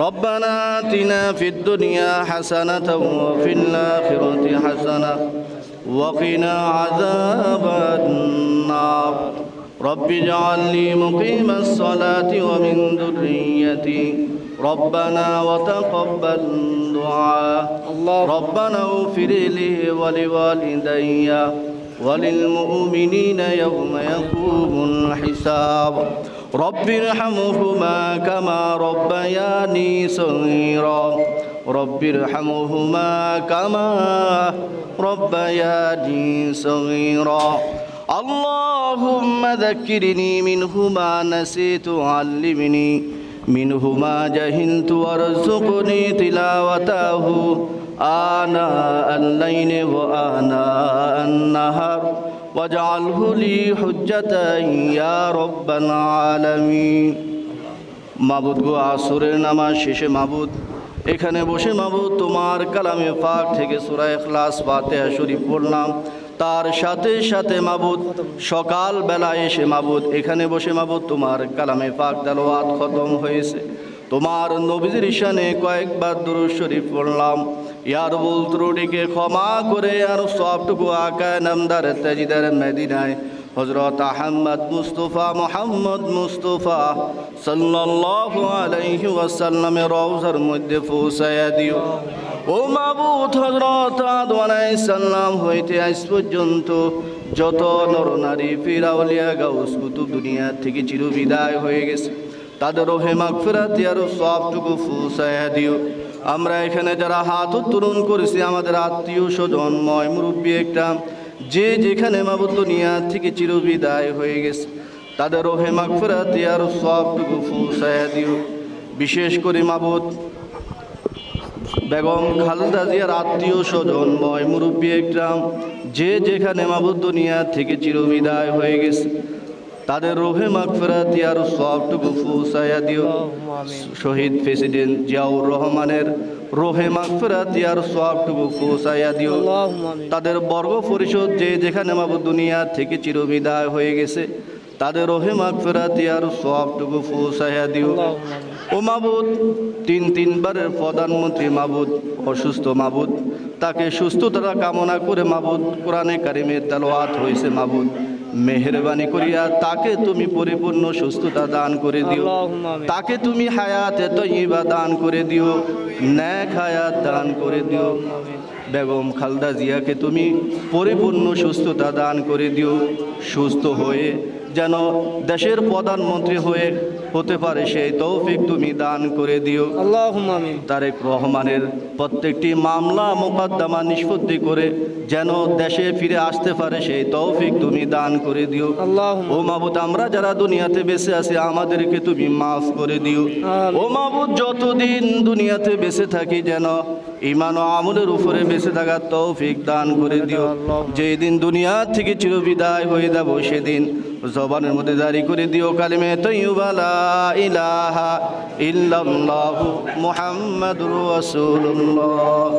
ربنا آتنا في الدنيا حسنة وفي الآخرة حسنة وقنا عذاب النار. رب اجعل لي مقيم الصلاة ومن ذريتي. ربنا وتقبل دعاء. ربنا اغفر لي ولوالدي. وللمؤمنين يوم يقوم الحساب. رب ارحمهما كما ربياني صغيرا. رب ارحمهما كما ربياني صغيرا. اللهم ذكرني منهما نسيت علمني منهما جهلت وارزقني تلاوته آناء الليل وآناء النهار واجعله لي حجة يا رب العالمين মাবুদ গো আসরের নামাজ শেষে মাবুদ এখানে বসে মাবুদ তোমার কালামে পাক থেকে সুরা এখলাস ফাতেহা শরীফ পড়লাম তার সাথে সাথে মাবুদ, সকাল বেলা এসে মাবুদ, এখানে বসে মাবুদ, তোমার কালামে পাক তেলাওয়াত খতম হয়েছে। তোমার নবীজির ঈশানে কয়েকবার দুরূদ শরীফ পড়লাম। ইয়ার বল ত্রুটিকে ক্ষমা করে আর সবটুকু আকায় নামদার তেজিদার মেদিনায় হজরত আহমদ মুস্তফা মোহাম্মদ মুস্তফা সাল্লাল্লাহু আলাইহি ওয়াসাল্লামের রওজার মধ্যে পৌঁছায়া দিও। ও মাবুদ হজরত সালাম, হইতে আজ পর্যন্ত যত নরনারী, ফিরাউলিয়া, গাউস কুতুব দুনিয়া থেকে চিরবিদায় হয়ে গেছে। তাদেরও হেমাক ফেরাতে আরও সবটুকু ফুসায়া দিও। আমরা এখানে যারা হাত উত্তোলন করেছি, আমাদের আত্মীয় স্বজন ময় মুরব্বী একটা যে যেখানে মাবুদ দুনিয়া থেকে চিরবিদায় হয়ে গেছে, তাদের ওহে ফেরাতে আরও সবটুকু দিও বিশেষ করে মাবুদ, বেগম খালেদা জিয়ার আত্মীয় স্বজন ময় মুরব্বী একরাম, যে যেখানে মাবুদ দুনিয়া থেকে চিরবিদায় হয়ে গেছে তাদের রোহে মাগফিরাতি আর সবটুকু ফুসাইয়া দিও। শহীদ প্রেসিডেন্ট জিয়াউর রহমানের রোহে মাগফিরাতি আর সবটুকু ফুসাইয়া দিও। তাদের বর্গ পরিষদ যে যেখানে মাবু দুনিয়া থেকে চিরবিদায় হয়ে গেছে তাদের রোহে মাগফিরাতি আর সবটুকু ফুসাইয়া দিও। ও মাবুদ তিন তিনবারের প্রধানমন্ত্রী মাবুদ অসুস্থ মাবুদ তাকে সুস্থতা কামনা করে মাবুদ কোরআনে কারিমের তালোয়াত হয়েছে মাবুদ। মেহরবানি করিয়া তাকে তুমি পরিপূর্ণ সুস্থতা দান করে দিও। তাকে তুমি হায়াত এত ইবা দান করে দিও। ন্যাক হায়াত দান করে দিও। বেগম খালদা জিয়াকে তুমি পরিপূর্ণ সুস্থতা দান করে দিও সুস্থ হয়ে যেন দেশের প্রধানমন্ত্রী হয়ে হতে পারে সেই তৌফিক তুমি দান করে দিও। তারেক রহমানের প্রত্যেকটি মামলা মোকদ্দমা নিষ্পত্তি করে যেন দেশে ফিরে আসতে পারে সেই তৌফিক তুমি দান করে দিও। ও মাবুদ আমরা যারা দুনিয়াতে বেঁচে আছি আমাদেরকে তুমি মাফ করে দিও। ও মাবুদ যতদিন দুনিয়াতে বেঁচে থাকি যেন ইমান ও আমলের উপরে বেঁচে বেঁচে থাকার তৌফিক দান করে দিও। যেই দিন দুনিয়া থেকে চিরবিদায় হয়ে যাব, সেদিন জবানের মধ্যে জারি করে দিও কালিমে ইলাহা ইল্লাল্লাহু মুহাম্মাদুর রাসূলুল্লাহ।